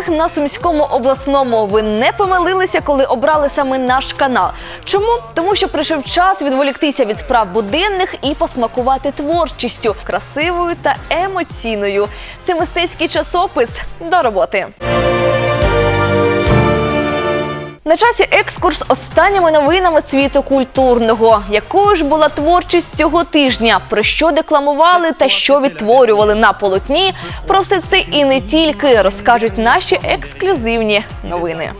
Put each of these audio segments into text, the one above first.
всіх на Сумському обласному. Ви не помилилися, коли обрали саме наш канал. Чому? Тому що прийшов час відволіктися від справ буденних і посмакувати творчістю, красивою та емоційною. Це мистецький часопис до роботи. На часі екскурс останніми новинами світу культурного. Якою ж була творчість цього тижня? Про що декламували та що відтворювали на полотні? Про все це і не тільки розкажуть наші ексклюзивні новини.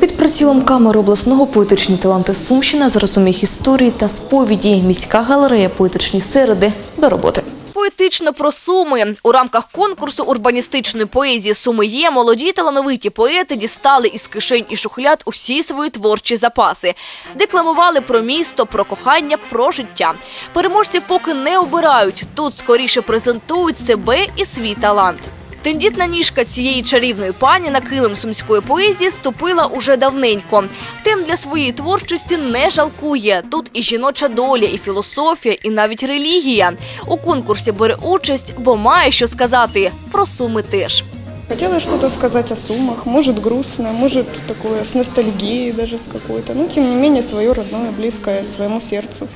Під прицілом камери обласного поетичні таланти Сумщина зрозумів історії та сповіді. Міська галерея поетичні середи до роботи. Поетично про суми у рамках конкурсу урбаністичної поезії Суми є молоді талановиті поети дістали із кишень і шухляд усі свої творчі запаси, декламували про місто, про кохання, про життя. Переможців поки не обирають. Тут скоріше презентують себе і свій талант. Тендітна ніжка цієї чарівної пані на килим сумської поезії ступила уже давненько. Тем для своєї творчості не жалкує. Тут і жіноча доля, і філософія, і навіть релігія. У конкурсі бере участь, бо має що сказати про суми теж. Хотела что-то сказать о суммах, может грустно, может такое с ностальгией даже с какой-то, но тем не менее свое родное, близкое своему сердцу.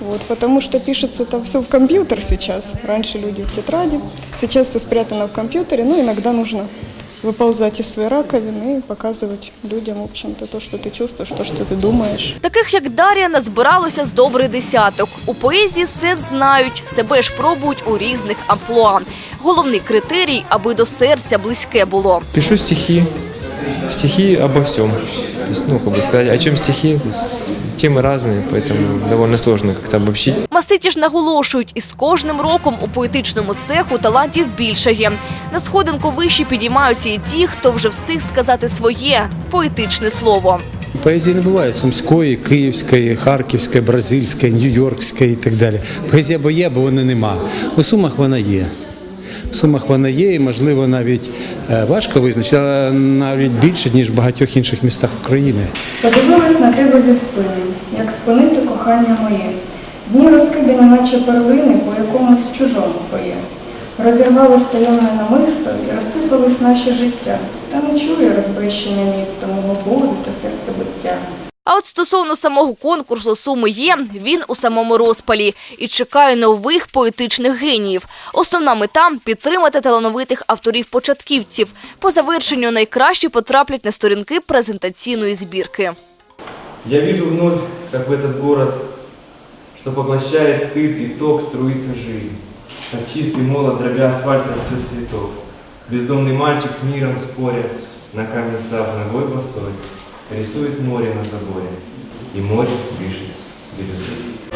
Вот, потому что пишется это все в компьютер сейчас. Раньше люди в тетради, сейчас все спрятано в компьютере, но иногда нужно выползать из своей раковины и показывать людям, в общем-то, то, что ты чувствуешь, то, что ты думаешь. Таких як Дар'я назбиралося з добрий десяток. У поезії сет знають, себе ж пробують у різних амплуа. Головний критерій, аби до серця близьке було. Пишу стихи. Стихи обо всем. То есть, ну, как бы сказать, о чем стихи. То есть, темы разные, поэтому довольно сложно как-то обобщить. Маститі ж наголошують, із кожним роком у поетичному цеху талантів більшає. На сходинку вище підіймаються і ті, хто вже встиг сказати своє поетичне слово. Поезії не буває сумської, київської, харківської, бразильської, нью-йоркської і так далі. Поезія або є, або вона нема. У Сумах вона є. В Сумах вона є, і можливо навіть е, важко визначити, але навіть більше, ніж в багатьох інших містах України. Подивилась на тебе зі спини, як спинити кохання моє. Дні розкидані, наче перлини по якомусь чужому фоє. Розірвалось таємне намисто і розсипалось наше життя. Та не чує розбищення місто, мого болю та серцебиття. А от стосовно самого конкурсу суми є, він у самому розпалі і чекає нових поетичних геніїв. Основна мета підтримати талановитих авторів-початківців. По завершенню найкращі потраплять на сторінки презентаційної збірки. Я вижу вновь, как в этот город, что поглощает стыд и ток струится жизнь. Как чистый молот, дробя асфальт, растет цветок. Бездомный мальчик с миром споря, на камне став ногой босой, рисует море на заборе, и море дышит бирюзой.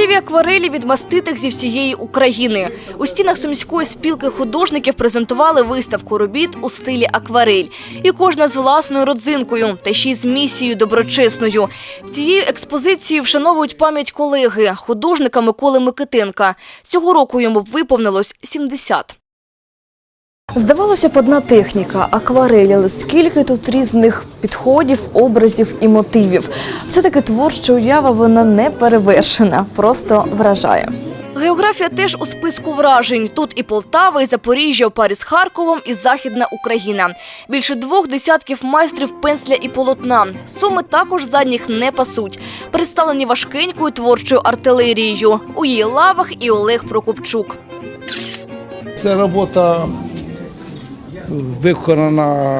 Чуттєві акварелі від маститих зі всієї України. У стінах сумської спілки художників презентували виставку робіт у стилі акварель. І кожна з власною родзинкою, та ще й з місією доброчесною. Цією експозицією вшановують пам'ять колеги, художника Миколи Микитенка. Цього року йому виповнилось 70. Здавалося б, одна техніка акварель, але скільки тут різних підходів, образів і мотивів. Все-таки творча уява вона не перевершена, просто вражає. Географія теж у списку вражень. Тут і Полтава, і Запоріжжя у парі з Харковом, і Західна Україна. Більше двох десятків майстрів пенсля і полотна. Суми також задніх не пасуть. Представлені важкенькою творчою артилерією. У її лавах і Олег Прокопчук. Ця робота виконана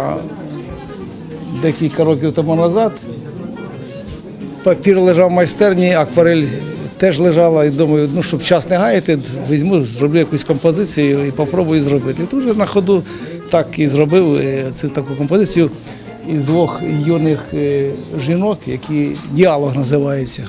декілька років тому назад. Папір лежав в майстерні, акварель теж лежала. І думаю, ну щоб час не гаяти, візьму, зроблю якусь композицію і попробую зробити. І тут на ходу так і зробив е, цю таку композицію із двох юних е, жінок, які діалог називається.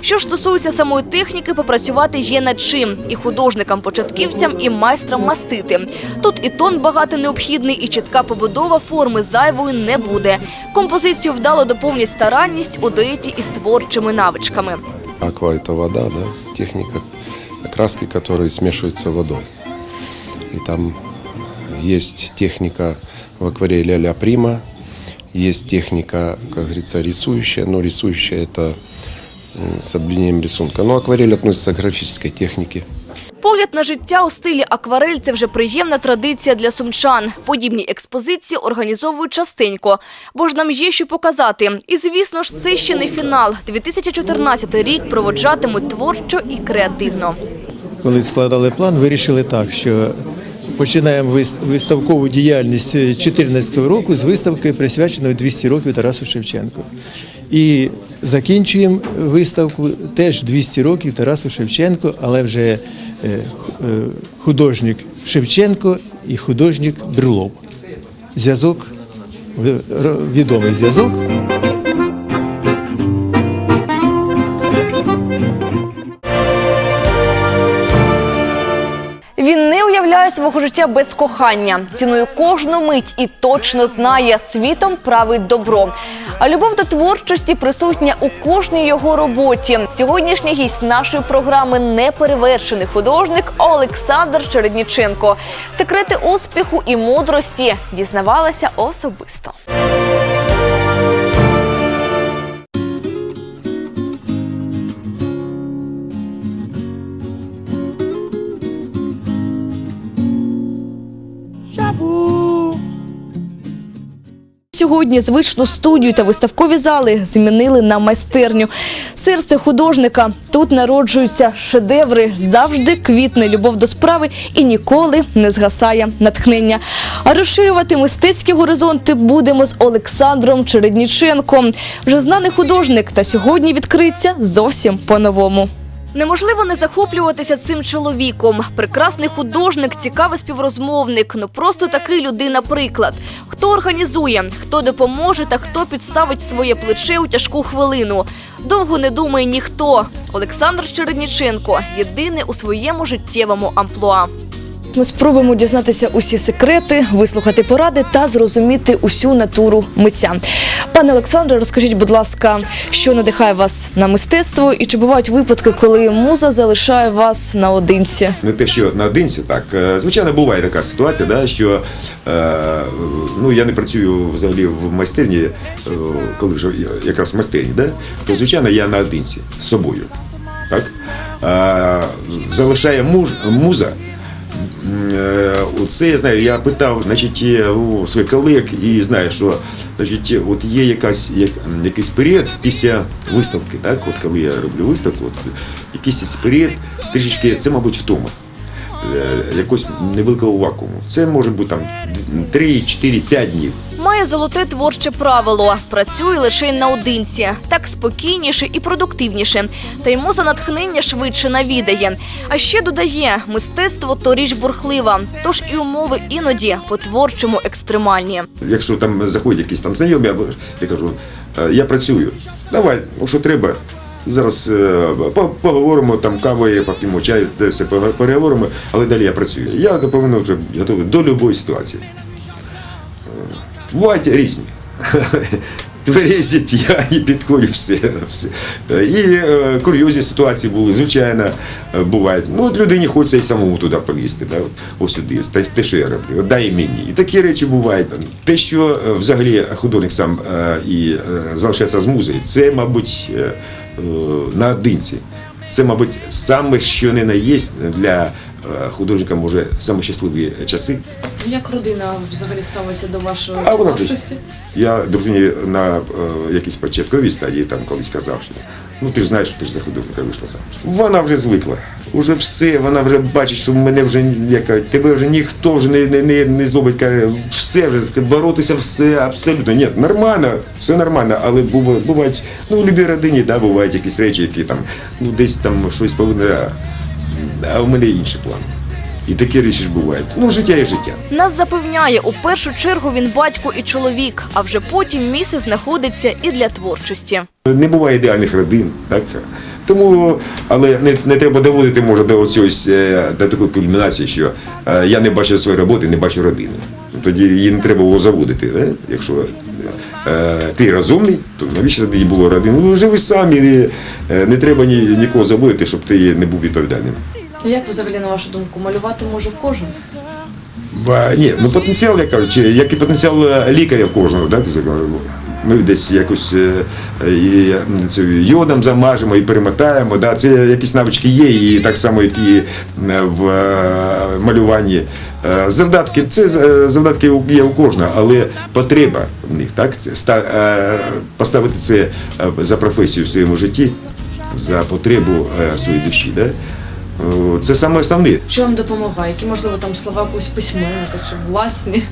Що ж стосується самої техніки, попрацювати є над чим і художникам-початківцям, і майстрам мастити. Тут і тон багато необхідний, і чітка побудова форми зайвою не буде. Композицію вдало доповнять старанність у дуеті із творчими навичками. Аква – это вода, да, техника краски, которые смешиваются водой. И там Есть техника в акварели а-ля прима, есть техника, как говорится, рисующая, но рисующая это м, с облением рисунка. Но акварель относится к графической технике. Погляд на життя у стилі акварель – це вже приємна традиція для сумчан. Подібні експозиції організовують частенько, бо ж нам є що показати. І, звісно ж, це ще не фінал. 2014 рік проводжатимуть творчо і креативно. коли складали план, вирішили так, що починаємо вис- виставкову діяльність 2014 року з виставки, присвяченої 200 років Тарасу Шевченку. І закінчуємо виставку теж 200 років Тарасу Шевченку, але вже е, е, художник Шевченко і художник Брюлов. Зв'язок, відомий зв'язок. Свого життя без кохання, цінує кожну мить і точно знає, світом править добро. А любов до творчості присутня у кожній його роботі. Сьогоднішній гість нашої програми неперевершений художник Олександр Чередніченко. Секрети успіху і мудрості дізнавалася особисто. Сьогодні звичну студію та виставкові зали змінили на майстерню. Серце художника тут народжуються шедеври, завжди квітне любов до справи і ніколи не згасає натхнення. А розширювати мистецькі горизонти будемо з Олександром Чередніченком. Вже знаний художник, та сьогодні відкриться зовсім по-новому. Неможливо не захоплюватися цим чоловіком. Прекрасний художник, цікавий співрозмовник. Ну просто такий людина приклад. Хто організує, хто допоможе та хто підставить своє плече у тяжку хвилину. Довго не думає ніхто. Олександр Чередніченко єдиний у своєму життєвому амплуа. Ми спробуємо дізнатися усі секрети, вислухати поради та зрозуміти усю натуру митця. Пане Олександре, розкажіть, будь ласка, що надихає вас на мистецтво, і чи бувають випадки, коли муза залишає вас наодинці? Не те, що наодинці, так. Е, Звичайно, буває така ситуація, да, що е, ну, я не працюю взагалі в майстерні, е, коли вже якраз в майстерні, да, то звичайно я наодинці з собою. Так? Е, залишає муж, муза. Е, Оце я знаю, я питав значить, у своїх колег і знаю, що значить, от є якась, як, якийсь період після виставки, так? От коли я роблю виставку, от, якийсь період трішечки, це, мабуть, втома е, якогось невеликого вакууму. Це може бути там 3, 4, 5 днів. Має золоте творче правило. Працює лише наодинці. Так спокійніше і продуктивніше. Та й муза натхнення швидше навідає. А ще додає, мистецтво то річ бурхлива. Тож і умови іноді по-творчому екстремальні. Якщо там заходять якісь там знайомі, я кажу, «Е, я працюю. Давай, ну, що треба. Зараз е, по- поговоримо, там кави, поп'ємо чай, все переговоримо, але далі я працюю. Я повинен вже готовий до будь-якої ситуації. Бувають різні. Тверезі, п'яні, підходять, все. все. І е, курйозні ситуації були, звичайно, е, бувають. Ну, от людині хочеться і самому туди полізти. Да? От, ось те, те, що я роблю. От дай мені. І такі речі бувають. Те, що е, взагалі художник сам е, і е, залишається з музею, це, мабуть, е, наодинці. Це, мабуть, саме що не на є для е, художника, може, саме щасливі часи. Як родина взагалі ставиться до вашої А вона творчості? я дружині на е, якійсь початковій стадії там колись казав, що ну ти ж знаєш, що ти ж за художника вийшла замуж. Вона вже звикла. Уже все, вона вже бачить, що мене вже яка, тебе вже ніхто вже не, не, не, не зловить, каже, все вже боротися, все абсолютно. Ні, нормально, все нормально, але бува- бувають, ну в любій родині, да, бувають якісь речі, які там, ну десь там щось повинно, а, у мене інші плани. І такі речі ж бувають. Ну, життя є життя. Нас запевняє, у першу чергу він батько і чоловік, а вже потім місце знаходиться і для творчості. Не буває ідеальних родин, так? Тому, але не, не треба доводити може до цього до такої кульмінації, що е, я не бачу своєї роботи, не бачу родини. Тоді її не треба було заводити. Да? Якщо е, ти розумний, то навіщо тоді було родини? Ну живи сам і е, не треба ні, нікого заводити, щоб ти не був відповідальним. Ну як взагалі, на вашу думку, малювати може кожен? Ба, ні, ну потенціал, як кажуть, як і потенціал е, лікаря кожного, да, ти ми десь якось е, е, і цю йодом замажемо і перемотаємо. Да, це якісь навички є, і так само, як і е, в е, малюванні. Е, Завдатки, це е, завдатки є у кожного, але потреба в них, так? Е, поставити це за професію в своєму житті, за потребу своєї душі. Да? Це саме основне. Що вам допомагає? Які, можливо, там слова якогось письменника чи власні?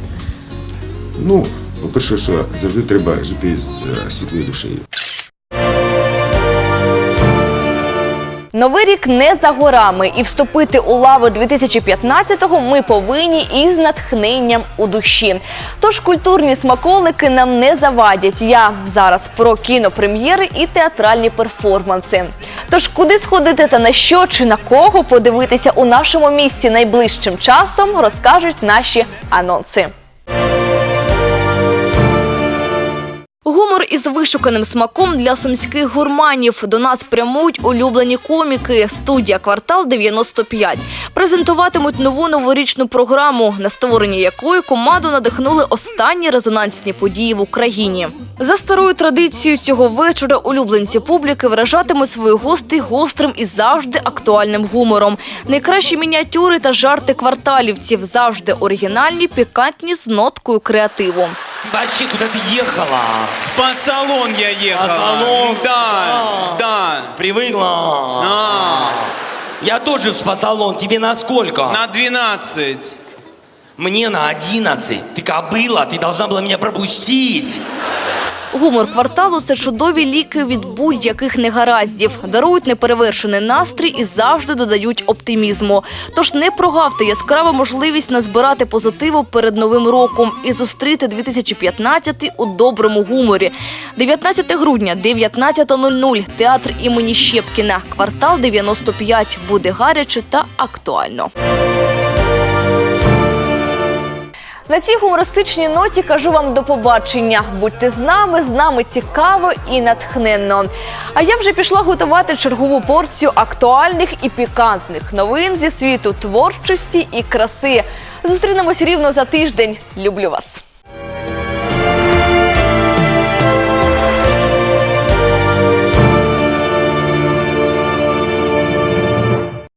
Ну, по-перше, що завжди треба жити з світлою душею. Новий рік не за горами, і вступити у лаву 2015-го ми повинні із натхненням у душі. Тож культурні смаколики нам не завадять. Я зараз про кінопрем'єри і театральні перформанси. Тож куди сходити та на що чи на кого подивитися у нашому місті найближчим часом, розкажуть наші анонси. Із вишуканим смаком для сумських гурманів. До нас прямують улюблені коміки. Студія Квартал 95 презентуватимуть нову новорічну програму, на створення якої команду надихнули останні резонансні події в Україні. За старою традицією цього вечора улюбленці публіки вражатимуть своїх гостей гострим і завжди актуальним гумором. Найкращі мініатюри та жарти кварталівців завжди оригінальні, пікантні з ноткою креативу. Вообще куда ты ехала? Спа-салон я ехал. Спа-салон? Да, да. Привыкла? А, Я тоже в спа-салон. Тебе на сколько? на 12. Мне на 11. Ты кобыла, ты должна была меня пропустить. Гумор кварталу це чудові ліки від будь-яких негараздів, дарують неперевершений настрій і завжди додають оптимізму. Тож не прогавте яскраву можливість назбирати позитиву перед новим роком і зустріти 2015 у доброму гуморі. 19 грудня, 19.00, театр імені Щепкіна, квартал 95. Буде гаряче та актуально. На цій гумористичній ноті кажу вам до побачення. Будьте з нами, з нами цікаво і натхненно. А я вже пішла готувати чергову порцію актуальних і пікантних новин зі світу творчості і краси. Зустрінемось рівно за тиждень. Люблю вас.